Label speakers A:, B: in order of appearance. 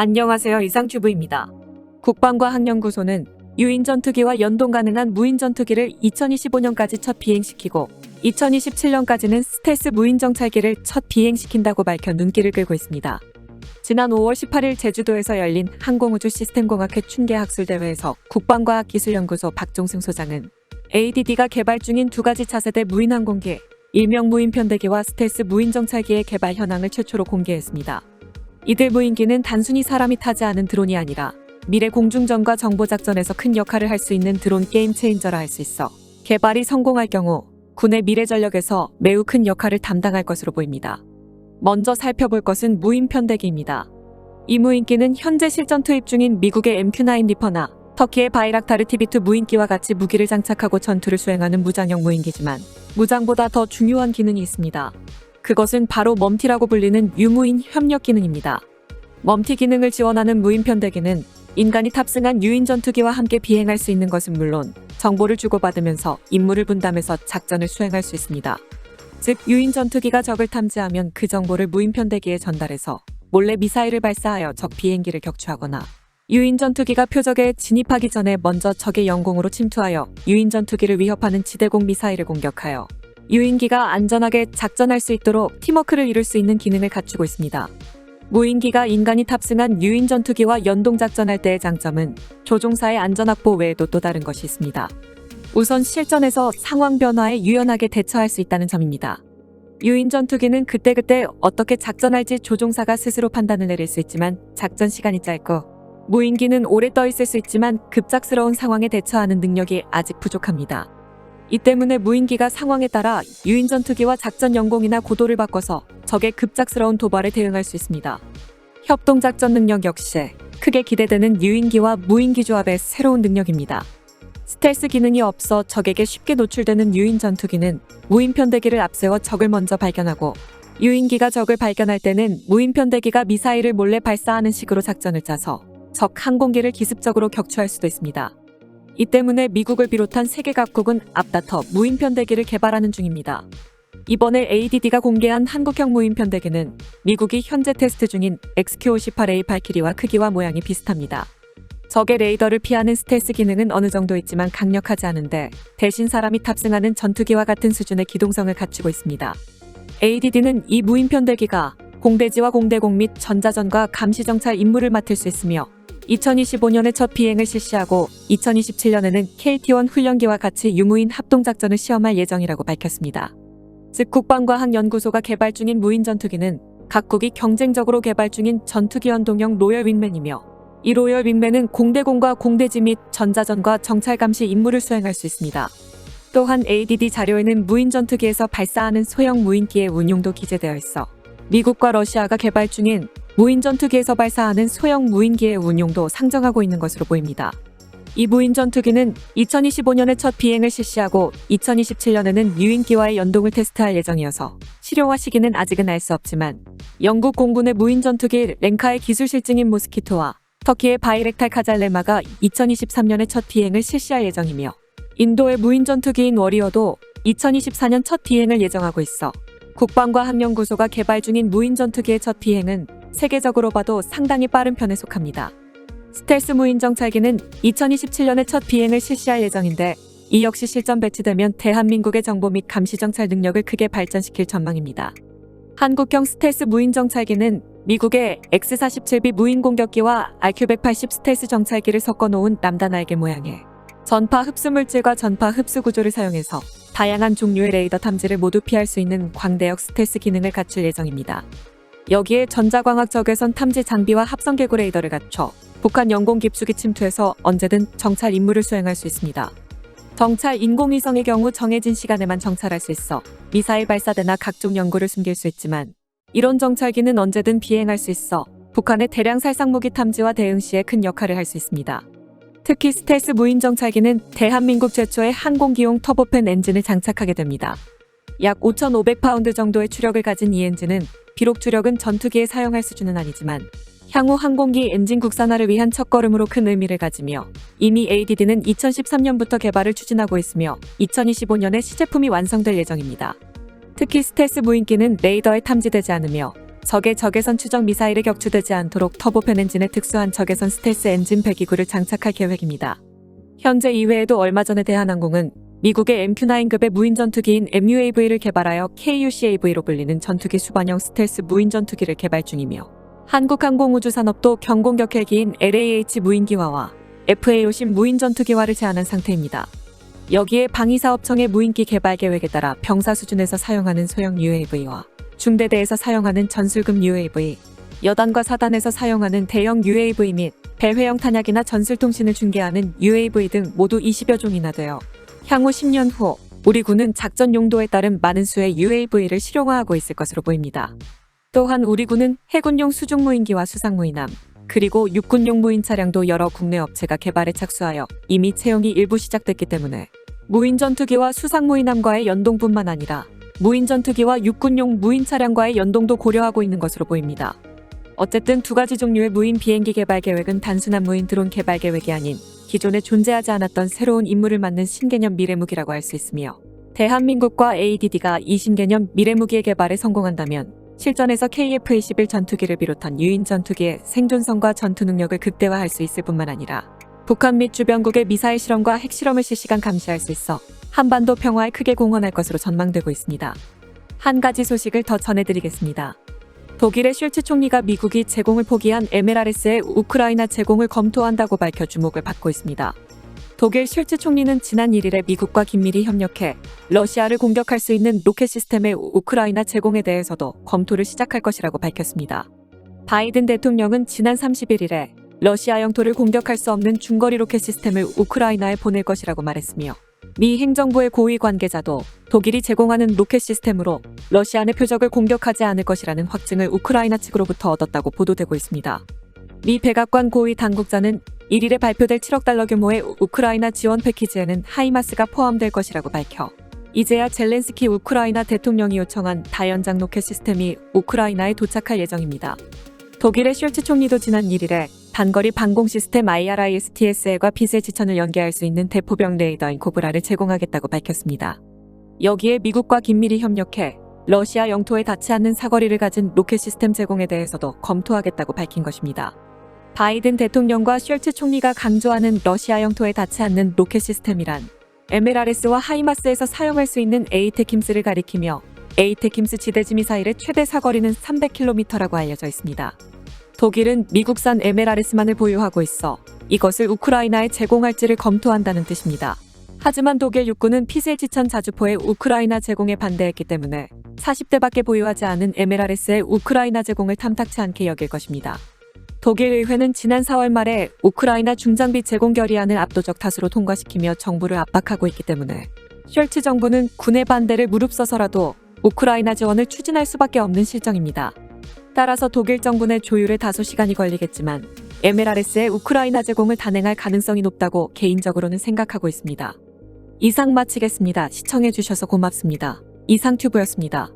A: 안녕하세요. 이상튜브입니다. 국방과 학연구소는 유인 전투기와 연동 가능한 무인 전투기를 2025년까지 첫 비행시키고 2027년까지는 스텔스 무인 정찰기를 첫 비행시킨다고 밝혀 눈길을 끌고 있습니다. 지난 5월 18일 제주도에서 열린 항공우주 시스템공학회 춘계학술대회에서 국방과학기술연구소 박종승 소장은 ADD가 개발 중인 두 가지 차세대 무인 항공기, 일명 무인 편대기와 스텔스 무인 정찰기의 개발 현황을 최초로 공개했습니다. 이들 무인기는 단순히 사람이 타지 않은 드론이 아니라 미래 공중전과 정보작전에서 큰 역할을 할 수 있는 드론 게임 체인저라 할 수 있어 개발이 성공할 경우 군의 미래 전력에서 매우 큰 역할을 담당할 것으로 보입니다. 먼저 살펴볼 것은 무인 편대기입니다. 이 무인기는 현재 실전 투입 중인 미국의 MQ-9 리퍼나 터키의 바이락타르 TB2 무인기와 같이 무기를 장착하고 전투를 수행하는 무장형 무인기지만 무장보다 더 중요한 기능이 있습니다. 그것은 바로 멈티라고 불리는 유무인 협력 기능입니다. 멈티 기능을 지원하는 무인 편대기는 인간이 탑승한 유인 전투기와 함께 비행할 수 있는 것은 물론 정보를 주고받으면서 임무를 분담해서 작전을 수행할 수 있습니다. 즉 유인 전투기가 적을 탐지하면 그 정보를 무인 편대기에 전달해서 몰래 미사일을 발사하여 적 비행기를 격추하거나 유인 전투기가 표적에 진입하기 전에 먼저 적의 영공으로 침투하여 유인 전투기를 위협하는 지대공 미사일을 공격하여 유인기가 안전하게 작전할 수 있도록 팀워크를 이룰 수 있는 기능을 갖추고 있습니다. 무인기가 인간이 탑승한 유인 전투기와 연동 작전할 때의 장점은 조종사의 안전 확보 외에도 또 다른 것이 있습니다. 우선 실전에서 상황 변화에 유연하게 대처할 수 있다는 점입니다. 유인 전투기는 그때그때 어떻게 작전할지 조종사가 스스로 판단을 내릴 수 있지만 작전 시간이 짧고 무인기는 오래 떠 있을 수 있지만 급작스러운 상황에 대처하는 능력이 아직 부족합니다. 이 때문에 무인기가 상황에 따라 유인 전투기와 작전 연공이나 고도를 바꿔서 적의 급작스러운 도발에 대응할 수 있습니다. 협동 작전 능력 역시 크게 기대되는 유인기와 무인기 조합의 새로운 능력입니다. 스텔스 기능이 없어 적에게 쉽게 노출되는 유인 전투기는 무인 편대기를 앞세워 적을 먼저 발견하고 유인기가 적을 발견할 때는 무인 편대기가 미사일을 몰래 발사하는 식으로 작전을 짜서 적 항공기를 기습적으로 격추할 수도 있습니다. 이 때문에 미국을 비롯한 세계 각국은 앞다퉈 무인 편 대기를 개발하는 중입니다. 이번에 ADD가 공개한 한국형 무인 편 대기는 미국이 현재 테스트 중인 XQ-58A 발키리와 크기와 모양이 비슷합니다. 적의 레이더를 피하는 스텔스 기능은 어느 정도 있지만 강력하지 않은데 대신 사람이 탑승하는 전투기와 같은 수준의 기동성을 갖추고 있습니다. ADD는 이 무인 편대기가 공대지와 공대공 및 전자전과 감시정찰 임무를 맡을 수 있으며 2025년에 첫 비행을 실시하고 2027년에는 KT-1 훈련기와 같이 유무인 합동작전을 시험할 예정이라고 밝혔습니다. 즉 국방과 학연구소가 개발 중인 무인 전투기는 각국이 경쟁적으로 개발 중인 전투기 연동형 로열 윙맨이며 이 로열 윙맨은 공대공과 공대지 및 전자전과 정찰 감시 임무를 수행할 수 있습니다. 또한 ADD 자료에는 무인 전투기에서 발사하는 소형 무인기의 운용도 기재되어 있어 미국과 러시아가 개발 중인 무인 전투기에서 발사하는 소형 무인기의 운용도 상정하고 있는 것으로 보입니다. 이 무인 전투기는 2025년에 첫 비행을 실시하고 2027년에는 유인기와의 연동을 테스트할 예정이어서 실용화 시기는 아직은 알 수 없지만 영국 공군의 무인 전투기 랭카의 기술 실증인 모스키토와 터키의 바이렉탈 카잘레마가 2023년에 첫 비행을 실시할 예정이며 인도의 무인 전투기인 워리어도 2024년 첫 비행을 예정하고 있어 국방과 학연구소가 개발 중인 무인 전투기의 첫 비행은 세계적으로 봐도 상당히 빠른 편에 속합니다. 스텔스 무인 정 찰기는 2027년에 첫 비행을 실시할 예정인데 이 역시 실전 배치되면 대한민국의 정보 및 감시 정찰 능력을 크게 발전시킬 전망입니다. 한국형 스텔스 무인 정찰기는 미국의 X-47B 무인 공격기와 RQ-180 스텔스 정찰기를 섞어 놓은 남단 날개 모양의 전파 흡수 물질과 전파 흡수 구조를 사용해서 다양한 종류의 레이더 탐지를 모두 피할 수 있는 광대역 스텔스 기능을 갖출 예정입니다. 여기에 전자광학 적외선 탐지 장비와 합성 개구 레이더를 갖춰 북한 영공 깊숙이 침투해서 언제든 정찰 임무를 수행할 수 있습니다. 정찰 인공위성의 경우 정해진 시간에만 정찰할 수 있어 미사일 발사대나 각종 연구를 숨길 수 있지만 이런 정찰기는 언제든 비행할 수 있어 북한의 대량 살상 무기 탐지와 대응 시에 큰 역할을 할 수 있습니다. 특히 스텔스 무인 정찰기는 대한민국 최초의 항공기용 터보팬 엔진을 장착하게 됩니다. 약 5,500파운드 정도의 추력을 가진 이 엔진은 비록 주력은 전투기에 사용할 수준은 아니지만 향후 항공기 엔진 국산화를 위한 첫걸음으로 큰 의미를 가지며 이미 ADD는 2013년부터 개발을 추진하고 있으며 2025년에 시제품이 완성될 예정입니다. 특히 스텔스 무인기는 레이더에 탐지되지 않으며 적의 적외선 추적 미사일에 격추되지 않도록 터보팬 엔진의 특수한 적외선 스텔스 엔진 배기구를 장착할 계획입니다. 현재 이외에도 얼마 전에 대한항공은 미국의 MQ-9급의 무인 전투기인 MUAV를 개발하여 KUCAV로 불리는 전투기 수반형 스텔스 무인 전투기를 개발 중이며 한국항공우주산업도 경공격 헬기인 LAH 무인기화와 FA-50 무인 전투기화를 제안한 상태입니다. 여기에 방위사업청의 무인기 개발 계획에 따라 병사 수준에서 사용하는 소형 UAV와 중대대에서 사용하는 전술급 UAV, 여단과 사단에서 사용하는 대형 UAV 및 배회형 탄약이나 전술통신을 중개하는 UAV 등 모두 20여 종이나 되어 향후 10년 후 우리 군은 작전 용도에 따른 많은 수의 UAV를 실용화하고 있을 것으로 보입니다. 또한 우리 군은 해군용 수중 무인기와 수상 무인함, 그리고 육군용 무인 차량도 여러 국내 업체가 개발에 착수하여 이미 채용이 일부 시작됐기 때문에 무인 전투기와 수상 무인함과의 연동뿐만 아니라 무인 전투기와 육군용 무인 차량과의 연동도 고려하고 있는 것으로 보입니다. 어쨌든 두 가지 종류의 무인 비행기 개발 계획은 단순한 무인 드론 개발 계획이 아닌 기존에 존재하지 않았던 새로운 임무를 맡는 신개념 미래무기라고 할 수 있으며 대한민국과 ADD가 이 신개념 미래무기의 개발에 성공한다면 실전에서 KF-21 전투기를 비롯한 유인 전투기의 생존성과 전투 능력을 극대화할 수 있을 뿐만 아니라 북한 및 주변국의 미사일 실험과 핵실험을 실시간 감시할 수 있어 한반도 평화에 크게 공헌할 것으로 전망되고 있습니다. 한 가지 소식을 더 전해드리겠습니다. 독일의 슐츠 총리가 미국이 제공을 포기한 MLRS의 우크라이나 제공을 검토한다고 밝혀 주목을 받고 있습니다. 독일 슐츠 총리는 지난 1일에 미국과 긴밀히 협력해 러시아를 공격할 수 있는 로켓 시스템의 우크라이나 제공에 대해서도 검토를 시작할 것이라고 밝혔습니다. 바이든 대통령은 지난 31일에 러시아 영토를 공격할 수 없는 중거리 로켓 시스템을 우크라이나에 보낼 것이라고 말했으며 미 행정부의 고위 관계자도 독일이 제공하는 로켓 시스템으로 러시아 내 표적을 공격하지 않을 것이라는 확증을 우크라이나 측으로부터 얻었다고 보도되고 있습니다. 미 백악관 고위 당국자는 1일에 발표될 7억 달러 규모의 우크라이나 지원 패키지에는 하이마스가 포함될 것이라고 밝혀 이제야 젤렌스키 우크라이나 대통령이 요청한 다연장 로켓 시스템이 우크라이나에 도착할 예정입니다. 독일의 슐츠 총리도 지난 1일에 단거리 방공 시스템 IRIS-TSL과 빛의 지천을 연계할 수 있는 대포병 레이더인 코브라를 제공하겠다고 밝혔습니다. 여기에 미국과 긴밀히 협력해 러시아 영토에 닿지 않는 사거리를 가진 로켓 시스템 제공에 대해서도 검토하겠다고 밝힌 것입니다. 바이든 대통령과 셜츠 총리가 강조하는 러시아 영토에 닿지 않는 로켓 시스템이란 MLRS와 하이마스에서 사용할 수 있는 에이테킴스를 가리키며 에이테킴스 지대지 미사일의 최대 사거리는 300km라고 알려져 있습니다. 독일은 미국산 MLRS만을 보유하고 있어 이것을 우크라이나에 제공할지를 검토한다는 뜻입니다. 하지만 독일 육군은 피세 지천 자주포의 우크라이나 제공에 반대했기 때문에 40대밖에 보유하지 않은 MLRS의 우크라이나 제공을 탐탁치 않게 여길 것입니다. 독일 의회는 지난 4월 말에 우크라이나 중장비 제공 결의안을 압도적 다수로 통과시키며 정부를 압박하고 있기 때문에 셜츠 정부는 군의 반대를 무릅써서라도 우크라이나 지원을 추진할 수밖에 없는 실정입니다. 따라서 독일 정부의 조율에 다소 시간이 걸리겠지만 MLRS의 우크라이나 제공을 단행할 가능성이 높다고 개인적으로는 생각하고 있습니다. 이상 마치겠습니다. 시청해주셔서 고맙습니다. 이상튜브였습니다.